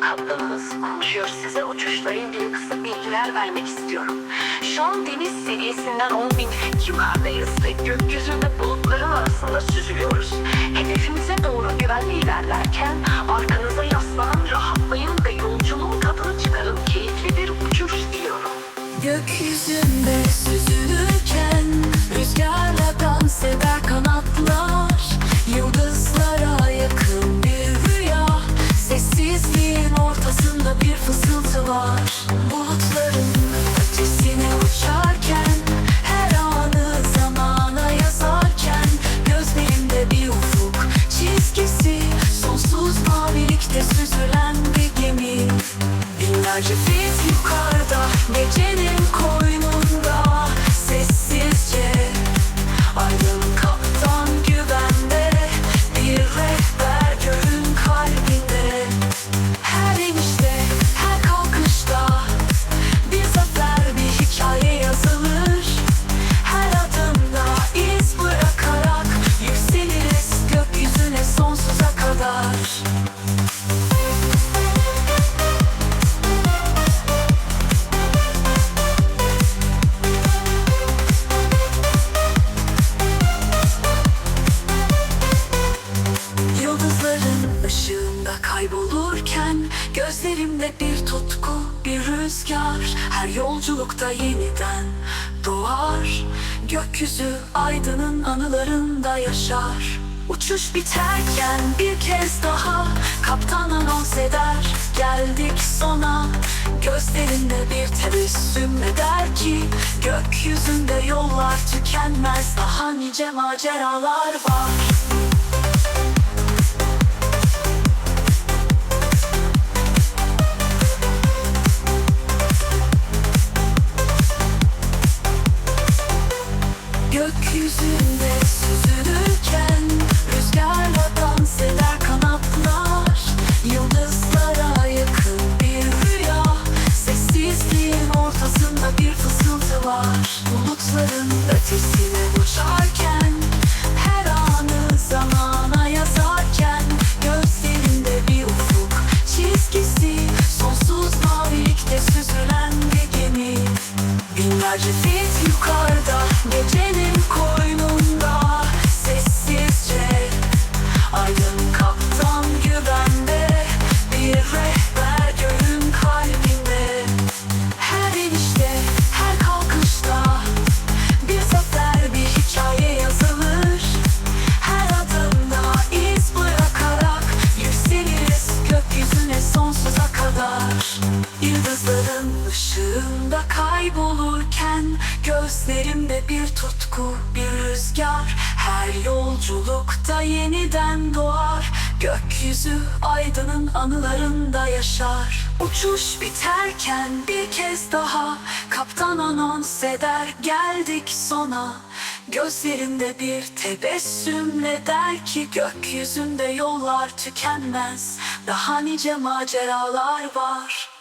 Başkanlığınız konuşuyor. Size uçuşla ilgili kısa bilgiler vermek istiyorum. Şu an deniz seviyesinden 10 bin feet yukarıdayız ve gökyüzünde bulutların arasında süzülüyoruz. Hedefimize doğru güvenli ilerlerken arka Gözlerimde bir tutku, bir rüzgar. Her yolculukta yeniden doğar. Gökyüzü aydının anılarında yaşar. Uçuş biterken bir kez daha Kaptan anons eder. Geldik sona. Gözlerinde bir tebessüm eder ki Gökyüzünde yollar tükenmez. Daha nice maceralar var Süzülürken Rüzgarla dans kanatlar. Yıldızlara yakın bir rüya Sessizliğin ortasında bir fısıltı var. Bulutların ötesine uçarken Her anı zamana yazarken Gözlerinde bir ufuk çizgisi Sonsuz mavilikte süzülen bir gemi. Binlerce Yıldızların ışığında kaybolurken Gözlerimde bir tutku, bir rüzgar. Her yolculukta yeniden doğar. Gökyüzü aydının anılarında yaşar. Uçuş biterken bir kez daha Kaptan anons eder. Geldik sona. Gözlerinde bir tebessümle der ki Gökyüzünde yollar tükenmez. Daha nice maceralar var